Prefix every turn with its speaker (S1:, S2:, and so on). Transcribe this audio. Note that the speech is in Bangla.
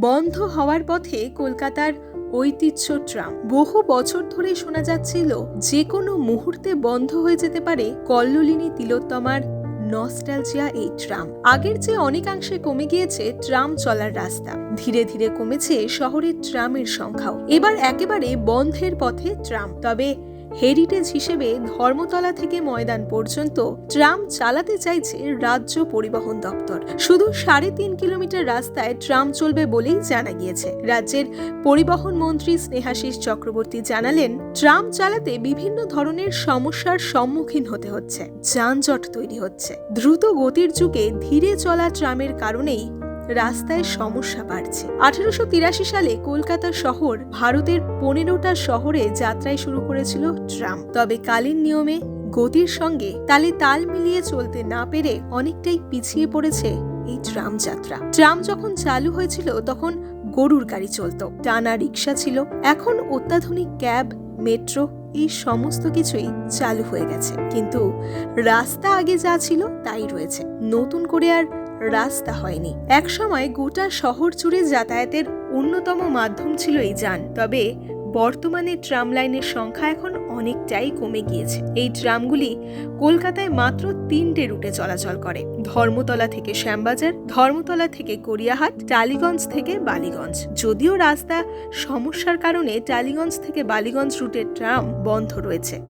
S1: বন্ধ হওয়ার পথে কলকাতার ঐতিহ্য ট্রাম। বহু বছর ধরে শোনা যাচ্ছিল যে কোনো মুহূর্তে বন্ধ হয়ে যেতে পারে কল্লোলিনী তিলোত্তমার নস্টালজিয়া এই ট্রাম। আগের চেয়ে অনেকাংশে কমে গিয়েছে ট্রাম চলার রাস্তা। ধীরে ধীরে কমেছে শহরের ট্রামের সংখ্যাও। এবার একেবারে বন্ধের পথে ট্রাম। তবে হেরিটেজ হিসেবে ধর্মতলা থেকে ময়দান পর্যন্ত ট্রাম চালাতে চাইছে রাজ্য পরিবহন দপ্তর। শুধু সাড়ে তিন কিলোমিটার রাস্তায় ট্রাম চলবে বলেই জানা গিয়েছে। রাজ্যের পরিবহন মন্ত্রী স্নেহাশিস চক্রবর্তী জানালেন, ট্রাম চালাতে বিভিন্ন ধরনের সমস্যার সম্মুখীন হতে হচ্ছে, যানজট তৈরি হচ্ছে। দ্রুত গতির যুগে ধীরে চলা ট্রামের কারণেই রাস্তায় সমস্যা বাড়ছে। আঠারোশো সালে কলকাতা শহর ভারতের পনেরোটা শহরে যাত্রায় শুরু করেছিল ট্রাম তবে কালীন নিয়মে গতির সঙ্গে তালে তাল মিলিয়ে চলতে না পেরে অনেকটাই পিছিয়ে পড়েছে এই ট্রাম যাত্রা। ট্রাম যখন চালু হয়েছিল, তখন গরুর গাড়ি চলতো, টানা রিক্সা ছিল। এখন অত্যাধুনিক ক্যাব, মেট্রো, এই সমস্ত কিছুই চালু হয়ে গেছে। কিন্তু রাস্তা আগে যা ছিল, তাই রয়েছে। নতুন করে আর রাস্তা হয়নি। একসময় গোটা শহর জুড়ে যাতায়াতের অন্যতম মাধ্যম ছিল এই যান। তবে বর্তমানে ট্রাম লাইনের সংখ্যা এখন অনেকটাই কমে গিয়েছে। এই ট্রামগুলি কলকাতায় মাত্র তিনটে রুটে চলাচল করে। ধর্মতলা থেকে শ্যামবাজার, ধর্মতলা থেকে গড়িয়াহাট টালিগঞ্জ থেকে বালিগঞ্জ। যদিও রাস্তা সমস্যার কারণে টালিগঞ্জ থেকে বালিগঞ্জ রুটের ট্রাম বন্ধ রয়েছে।